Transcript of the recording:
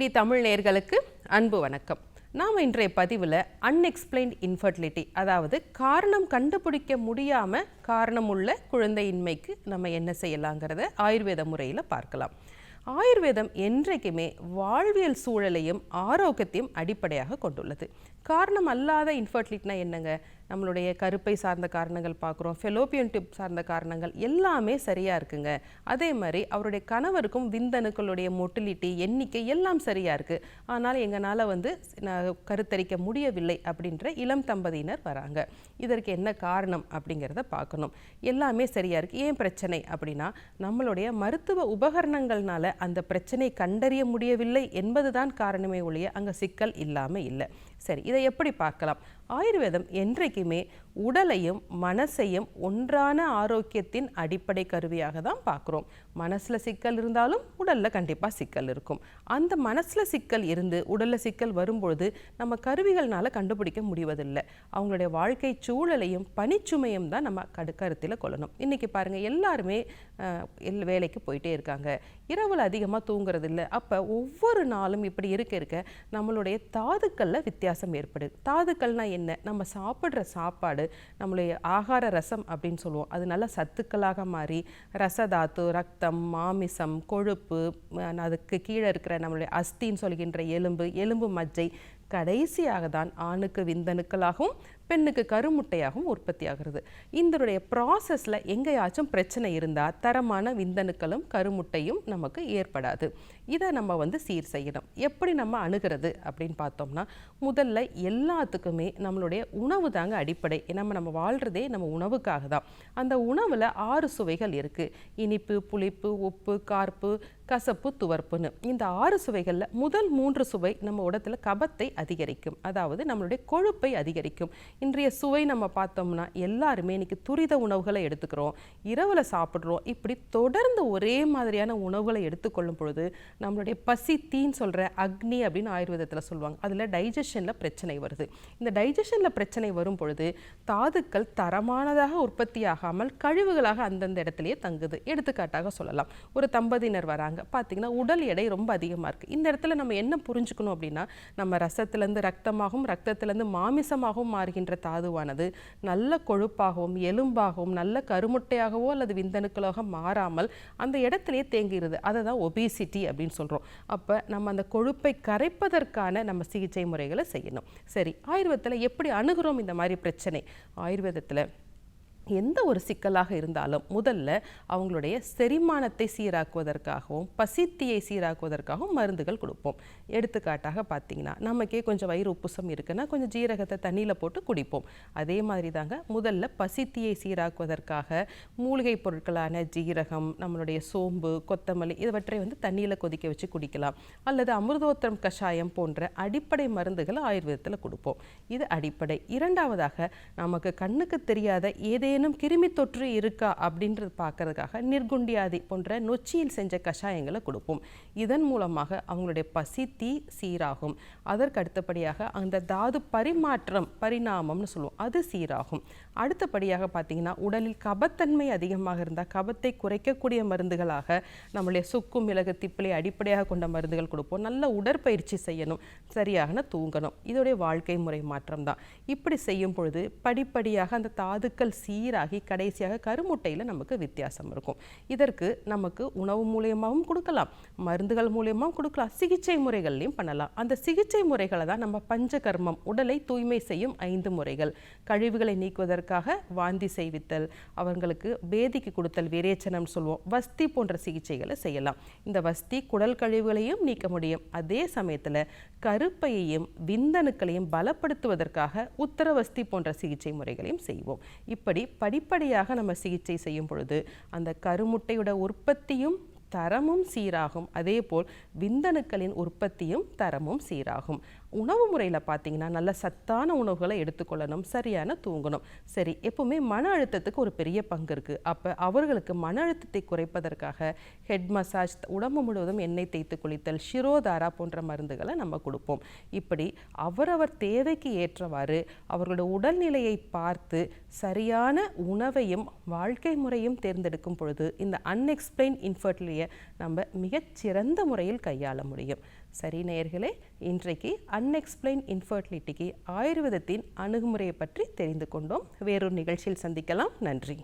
DD Tamil நேயர்களுக்கு அன்பு வணக்கம். நாம் இன்றைய பதிவில் அன்எக்ஸ்பிளைன்ட் இன்ஃபர்டிலிட்டி அதாவது காரணம் கண்டுபிடிக்க முடியாமல் காரணமுள்ள குழந்தையின்மைக்கு நம்ம என்ன செய்யலாங்கிறத ஆயுர்வேத முறையில் பார்க்கலாம். ஆயுர்வேதம் என்றைக்குமே வாழ்வியல் சூழலையும் ஆரோக்கியத்தையும் அடிப்படையாக கொண்டுள்ளது. காரணம் அல்லாத இன்ஃபர்டிலிட்டினா என்னங்க? நம்மளுடைய கருப்பை சார்ந்த காரணங்கள் பார்க்குறோம் ஃபெலோப்பியன் டிப் சார்ந்த காரணங்கள் எல்லாமே சரியாக இருக்குங்க. அதே மாதிரி அவருடைய கணவருக்கும் விந்தணுக்களுடைய மொட்டிலிட்டி எண்ணிக்கை எல்லாம் சரியாக இருக்குது ஆனால் எங்களால் வந்து நான் கருத்தரிக்க முடியவில்லை அப்படின்ற இளம் தம்பதியினர் வராங்க. இதற்கு என்ன காரணம் அப்படிங்கிறத பார்க்கணும். எல்லாமே சரியாக இருக்குது ஏன் பிரச்சனை அப்படின்னா நம்மளுடைய மருத்துவ உபகரணங்கள்னால அந்த பிரச்சனையை கண்டறிய முடியவில்லை என்பதுதான் காரணமே ஒழிய அங்கே சிக்கல் இல்லாமல் இல்லை. சரி இதை எப்படி பார்க்கலாம்? ஆயுர்வேதம் என்றைக்குமே உடலையும் மனசையும் ஒன்றான ஆரோக்கியத்தின் அடிப்படை கருவியாக தான் பார்க்குறோம். மனசில் சிக்கல் இருந்தாலும் உடலில் கண்டிப்பாக சிக்கல் இருக்கும். அந்த மனசில் சிக்கல் இருந்து உடலில் சிக்கல் வரும்பொழுது நம்ம கருவிகள்னால கண்டுபிடிக்க முடிவதில்லை. அவங்களுடைய வாழ்க்கை சூழலையும் பணிச்சுமையும் தான் நம்ம கடு கருத்தில் கொள்ளணும். இன்றைக்கி பாருங்கள் எல்லாருமே எல் வேலைக்கு போயிட்டே இருக்காங்க. இரவில் அதிகமாக தூங்குறதில்ல. அப்போ ஒவ்வொரு நாளும் இப்படி இருக்க இருக்க நம்மளுடைய தாதுக்களில் வித்தியாசம் ஏற்படுது. தாதுக்கள்னா என்ன? நம்ம சாப்பிட்ற சாப்பாடு நம்மளுடைய ஆகார ரசம் அப்படின்னு சொல்லுவோம். அது நல்ல சத்துக்களாக மாறி ரசதாத்து ரத்தம் மாமிசம் கொழுப்பு அதுக்கு கீழே இருக்கிற நம்மளுடைய அஸ்தின்னு சொல்கின்ற எலும்பு எலும்பு மஜ்ஜை கடைசியாக தான் ஆணுக்கு விந்தணுக்களாகவும் பெண்ணுக்கு கருமுட்டையாகவும் உற்பத்தி ஆகிறது இதனுடைய ப்ராசஸில் எங்கேயாச்சும் பிரச்சனை இருந்தால் தரமான விந்தணுக்களும் கருமுட்டையும் நமக்கு ஏற்படாது. இதை நம்ம வந்து சீர் செய்யணும். எப்படி நம்ம அணுகிறது அப்படின்னு பார்த்தோம்னா முதல்ல எல்லாத்துக்குமே நம்மளுடைய உணவு தாங்க அடிப்படை. நம்ம நம்ம வாழ்கிறதே நம்ம உணவுக்காக தான். அந்த உணவில் ஆறு சுவைகள் இருக்குது இனிப்பு புளிப்பு உப்பு கார்ப்பு கசப்பு துவர்ப்புன்னு. இந்த ஆறு சுவைகளில் முதல் மூன்று சுவை நம்ம உடத்துல கபத்தை அதிகரிக்கும். அதாவது நம்மளுடைய கொழுப்பை அதிகரிக்கும். இன்றைய சுவை நம்ம பார்த்தோம்னா எல்லாருமே இன்னைக்கு துரித உணவுகளை எடுத்துக்கிறோம். இரவில் சாப்பிட்றோம். இப்படி தொடர்ந்து ஒரே மாதிரியான உணவுகளை எடுத்துக்கொள்ளும் பொழுது நம்மளுடைய பசி தீன்னு சொல்கிற அக்னி அப்படின்னு ஆயுர்வேதத்தில் சொல்லுவாங்க. அதில் டைஜஷனில் பிரச்சனை வருது. இந்த டைஜஷனில் பிரச்சனை வரும் பொழுது தாதுக்கள் தரமானதாக உற்பத்தி ஆகாமல் கழிவுகளாக அந்தந்த இடத்துலையே தங்குது. எடுத்துக்காட்டாக சொல்லலாம். ஒரு தம்பதியினர் வராங்க. பார்த்தீங்கன்னா உடல் எடை ரொம்ப அதிகமாக இருக்குது இந்த இடத்துல நம்ம என்ன புரிஞ்சுக்கணும் அப்படின்னா நம்ம மாமிசத்திலிருந்து ரத்தமாகவும் ரத்தத்திலிருந்து மாமிசமாகவும் மாறுகின்ற தாதுவானது நல்ல கொழுப்பாகவும் எலும்பாகவும் நல்ல கருமுட்டையாகவோ அல்லது விந்தணுக்களாக மாறாமல் அந்த இடத்துலையே தேங்குகிறது. அதை தான் ஒபிசிட்டி அப்படின்னு சொல்கிறோம் அப்போ நம்ம அந்த கொழுப்பை கரைப்பதற்கான நம்ம சிகிச்சை முறைகளை செய்யணும். சரி ஆயுர்வேதத்தில் எப்படி அணுகிறோம் இந்த மாதிரி பிரச்சனை? ஆயுர்வேதத்தில் எந்த ஒரு சிக்கலாக இருந்தாலும் முதல்ல அவங்களுடைய செரிமானத்தை சீராக்குவதற்காகவும் பசித்தியை சீராக்குவதற்காகவும் மருந்துகள் கொடுப்போம். எடுத்துக்காட்டாக பார்த்தீங்கன்னா நமக்கே கொஞ்சம் வயிறு உப்புசம் இருக்குன்னா கொஞ்சம் ஜீரகத்தை தண்ணியில் போட்டு குடிப்போம். அதே மாதிரி தாங்க முதல்ல பசித்தியை சீராக்குவதற்காக மூலிகை பொருட்களான ஜீரகம் நம்மளுடைய சோம்பு கொத்தமல்லி இவற்றை வந்து தண்ணியில் கொதிக்க வச்சு குடிக்கலாம். அல்லது அமிர்தோத்திரம் கஷாயம் போன்ற அடிப்படை மருந்துகளை ஆயுர்வேதத்தில் கொடுப்போம். இது அடிப்படை. இரண்டாவதாக நமக்கு கண்ணுக்கு தெரியாத ஏதேனும் கிருமி தொற்று இருக்கா அப்படின்றது பார்க்கறதுக்காக நிர்குண்டியாதி போன்ற நொச்சியில் செஞ்ச கஷாயங்களை கொடுப்போம். இதன் மூலமாக அவங்களுடைய பசி தீ சீராகும். அதற்கு அடுத்தபடியாக அந்த தாது பரிமாற்றம் பரிணாமம்னு சொல்லுவோம். அது சீராகும். அடுத்தபடியாக பார்த்தீங்கன்னா உடலில் கபத்தன்மை அதிகமாக இருந்தால் கபத்தை குறைக்கக்கூடிய மருந்துகளாக நம்மளுடைய சுக்கு மிளகு திப்பிலை அடிப்படையாக கொண்ட மருந்துகள் கொடுப்போம். நல்ல உடற்பயிற்சி செய்யணும். சரியாக தூங்கணும். இதோடைய வாழ்க்கை முறை மாற்றம் தான் இப்படி செய்யும் பொழுது படிப்படியாக அந்த தாதுக்கள் சீ சீராகி கடைசியாக கருமுட்டையில் நமக்கு வித்தியாசம் இருக்கும். இதற்கு நமக்கு உணவு மூலியமாகவும் கொடுக்கலாம் மருந்துகள் மூலியமாகவும் கொடுக்கலாம் சிகிச்சை முறைகள்லையும் பண்ணலாம். அந்த சிகிச்சை முறைகளை தான் நம்ம பஞ்சகர்மம் உடலை தூய்மை செய்யும் ஐந்து முறைகள். கழிவுகளை நீக்குவதற்காக வாந்தி செய்வித்தல் அவங்களுக்கு பேதிக்கு கொடுத்தல் விரேச்சனம் சொல்லுவோம் வஸ்தி போன்ற சிகிச்சைகளை செய்யலாம். இந்த வஸ்தி குடல் கழிவுகளையும் நீக்க முடியும். அதே சமயத்தில் கருப்பையையும் விந்தணுக்களையும் பலப்படுத்துவதற்காக உத்தரவஸ்தி போன்ற சிகிச்சை முறைகளையும் செய்வோம். இப்படி படிப்படியாக நம்ம சிகிச்சை செய்யும் பொழுது அந்த கருமுட்டையோட உற்பத்தியும் தரமும் சீராகும். அதேபோல் விந்தணுக்களின் உற்பத்தியும் தரமும் சீராகும். உணவு முறையில் பார்த்தீங்கன்னா நல்ல சத்தான உணவுகளை எடுத்துக்கொள்ளணும் சரியான தூங்கணும். சரி எப்போவுமே மன அழுத்தத்துக்கு ஒரு பெரிய பங்கு இருக்குது அப்போ அவர்களுக்கு மன அழுத்தத்தை குறைப்பதற்காக ஹெட் மசாஜ் உடம்பு முழுவதும் எண்ணெய் தேய்த்து குளித்தல் ஷிரோதாரா போன்ற மருந்துகளை நம்ம கொடுப்போம். இப்படி அவரவர் தேவைக்கு ஏற்றவாறு அவர்களோட உடல்நிலையை பார்த்து சரியான உணவையும் வாழ்க்கை முறையும் தேர்ந்தெடுக்கும் பொழுது இந்த அன்எக்ஸ்பிளைன் இன்ஃபர்டிலிட்டியை நம்ம மிகச்சிறந்த முறையில் கையாள முடியும். சரி நேயர்களே இன்றைக்கு அன்எக்ஸ்பிளைன் இன்ஃபர்டிலிட்டிக்கு ஆயுர்வேதத்தின் அணுகுமுறையை பற்றி தெரிந்து கொண்டோம். வேறொரு நிகழ்ச்சியில் சந்திக்கலாம். நன்றி.